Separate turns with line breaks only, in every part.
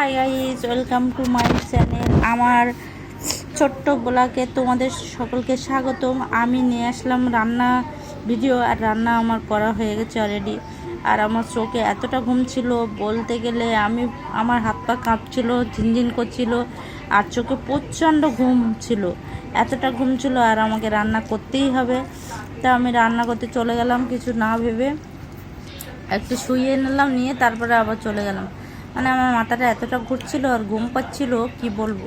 Hi guys welcome to my channel আমার ছোট্ট ব্লগে তোমাদের সকলকে স্বাগতম। আমি নিয়ে আসলাম রান্না ভিডিও আর রান্না আমার করা হয়ে গেছে অলরেডি আর আমার চোখে এতটা ঘুম ছিল, বলতে গেলে আমি, আমার হাত পা কাঁপছিল, ঝিনঝিন করছিল, আর চোখে প্রচণ্ড ঘুম ছিল। এতটা ঘুম ছিল আর আমাকে রান্না করতেই হবে। তা আমি রান্না করতে চলে গেলাম, কিছু না ভেবে। একটু শুয়ে নিলাম, নিয়ে তারপরে আবার চলে গেলাম। মানে আমার মাথাটা এতটা ঘুরছিল আর ঘুম পাচ্ছিল, কি বলব?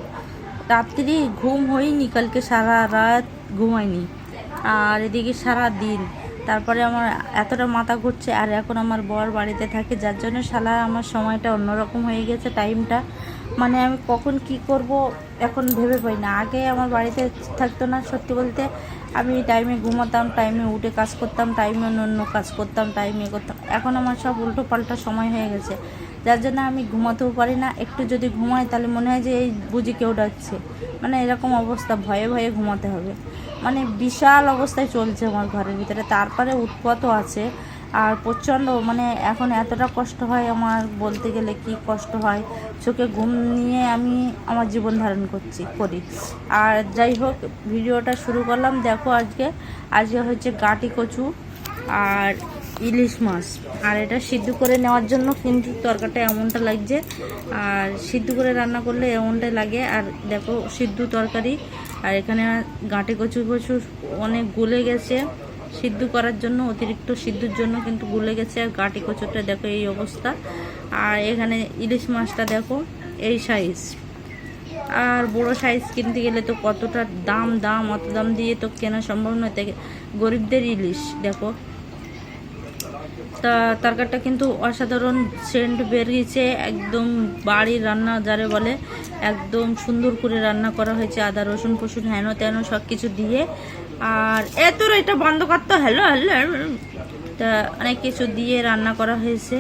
রাত্রি ঘুম হয়নি, কালকে সারা রাত ঘুমায়নি আর এদিকে সারা দিন। তারপরে আমার এতটা মাথা ঘুরছে, আর এখন আমার বর বাড়িতে থাকে, যার জন্য সালা আমার সময়টা অন্যরকম হয়ে গেছে টাইমটা মানে আমি কখন কি করব এখন ভেবে পাই না। আগে আমার বাড়িতে থাকতো না, সত্যি বলতে আমি টাইমে ঘুমাতাম টাইমে উঠে কাজ করতাম টাইমে অন্য অন্য কাজ করতাম টাইমে করতাম। এখন আমার সব উল্টো পাল্টা সময় হয়ে গেছে। যার জন্য আমি ঘুমাতেও পারি না। একটু যদি ঘুমাই তাহলে মনে হয় যে এই বুঝি কেউ ডাকছে। মানে এরকম অবস্থা, ভয়ে ভয়ে ঘুমাতে হবে। মানে বিশাল অবস্থায় চলছে আমার ঘরের ভিতরে। তারপরে উৎপাতও আছে। আর প্রচণ্ড মানে এখন এতটা কষ্ট হয় আমার বলতে গেলে কি কষ্ট হয়। চোখে ঘুম নিয়ে আমি আমার জীবন ধারণ করছি, করি। আর যাই হোক, ভিডিওটা শুরু করলাম। দেখো আজকে আজকে হচ্ছে গাটি কচু আর ইলিশ মাছ। আর এটা সিদ্ধ করে নেওয়ার জন্য কিন্তু তরকারিটা এমনটা লাগছে, আর সিদ্ধ করে রান্না করলে এমনটাই লাগে। আর দেখো, সিদ্ধ তরকারি। আর এখানে গাঁটে কচু কচু অনেক গলে গেছে। সিদ্ধ করার জন্য, অতিরিক্ত সিদ্ধর জন্য কিন্তু গুলে গেছে আর গাটি কচুটা দেখো এই অবস্থা। আর এখানে ইলিশ মাছটা দেখো, এই সাইজ আর বড় সাইজ কিনতে গেলে তো কতটা দাম দাম, অত দাম দিয়ে তো কেনা সম্ভব নয়। তাই গরিবদের ইলিশ, দেখো। তা, তরকারিটা কিন্তু অসাধারণ সেন্ট বেরিয়েছে, একদম বাড়ির রান্না যারে বলে। একদম সুন্দর করে রান্না করা হয়েছে, আদা, রসুন ফসুন হেন তেন সব কিছু দিয়ে। আর এত এটা বন্ধ করতো হ্যালো হ্যালো তা অনেক কিছু দিয়ে রান্না করা হয়েছে।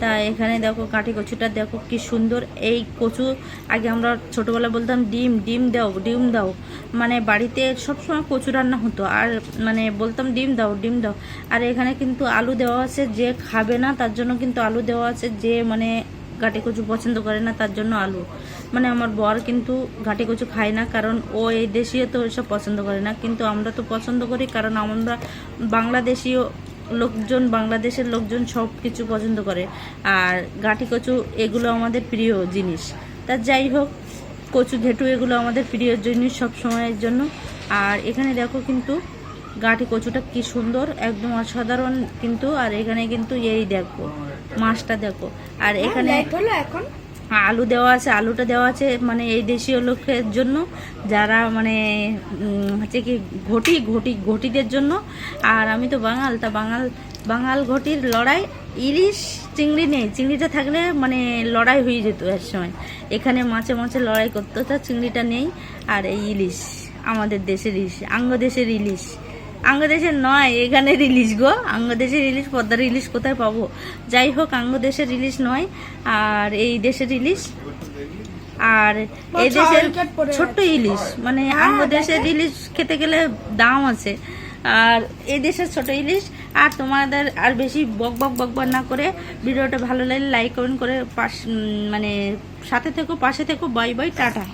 তা এখানে দেখো, কাঠি কচুটা দেখো, কি সুন্দর। এই কচু, আগে আমরা ছোটোবেলা বলতাম, ডিম ডিম দাও ডিম দাও। মানে বাড়িতে সবসময় কচু রান্না হতো। আর মানে বলতাম, ডিম দাও ডিম দাও। আর এখানে কিন্তু আলু দেওয়া আছে, যে খাবে না, তার জন্য কিন্তু আলু দেওয়া আছে, যে মানে ঘাটে কচু পছন্দ করে না, তার জন্য আলু। মানে আমার বর কিন্তু ঘাটে কচু খায় না, কারণ ও এই দেশীয় তো এসব পছন্দ করে না। কিন্তু আমরা তো পছন্দ করি, কারণ আমরা বাংলাদেশীয় লোকজন, বাংলাদেশের লোকজন সব কিছু পছন্দ করে। আর গাঁটি কচু এগুলো আমাদের প্রিয় জিনিস। তা যাই হোক, কচু ঘেটু এগুলো আমাদের প্রিয় জিনিস সব সময়ের জন্য। আর এখানে দেখো কিন্তু গাঁটি কচুটা কি সুন্দর একদম অসাধারণ কিন্তু আর এখানে কিন্তু এই দেখো মাছটা দেখো। আর এখানে
এখন।
আলু দেওয়া আছে আলুটা দেওয়া আছে মানে এই দেশীয় লোকের জন্য যারা মানে হচ্ছে কি ঘটি ঘটি ঘটিদের জন্য। আর আমি তো বাঙাল তা বাঙাল বাঙাল ঘটির লড়াই ইলিশ চিংড়ি নেই। চিংড়িটা থাকলে মানে লড়াই হয়ে যেত এক সময়। এখানে মাছে মাছে লড়াই করতো তা চিংড়িটা নেই আর এই ইলিশ আমাদের দেশের ইলিশ আঙ্গ দেশের ইলিশ। আঙ্গদেশের নয় এখানে রিলিজ গো। আঙ্গদেশের রিলিজ পদ্মার রিলিজ কোথায় পাবো? যাই হোক আঙ্গদেশের রিলিজ নয় আর এই দেশের ইলিশ আর এই দেশের ছোট্ট ইলিশ মানে আঙ্গ দেশের ইলিশ খেতে গেলে দাম আছে। আর এই দেশের ছোট ইলিশ আর তোমাদের আর বেশি বক বক বক বক না করে ভিডিওটা ভালো লাগলে লাইক কমেন্ট করে পাশ মানে সাথে থেকো পাশে থেকো বাই বাই টাটা।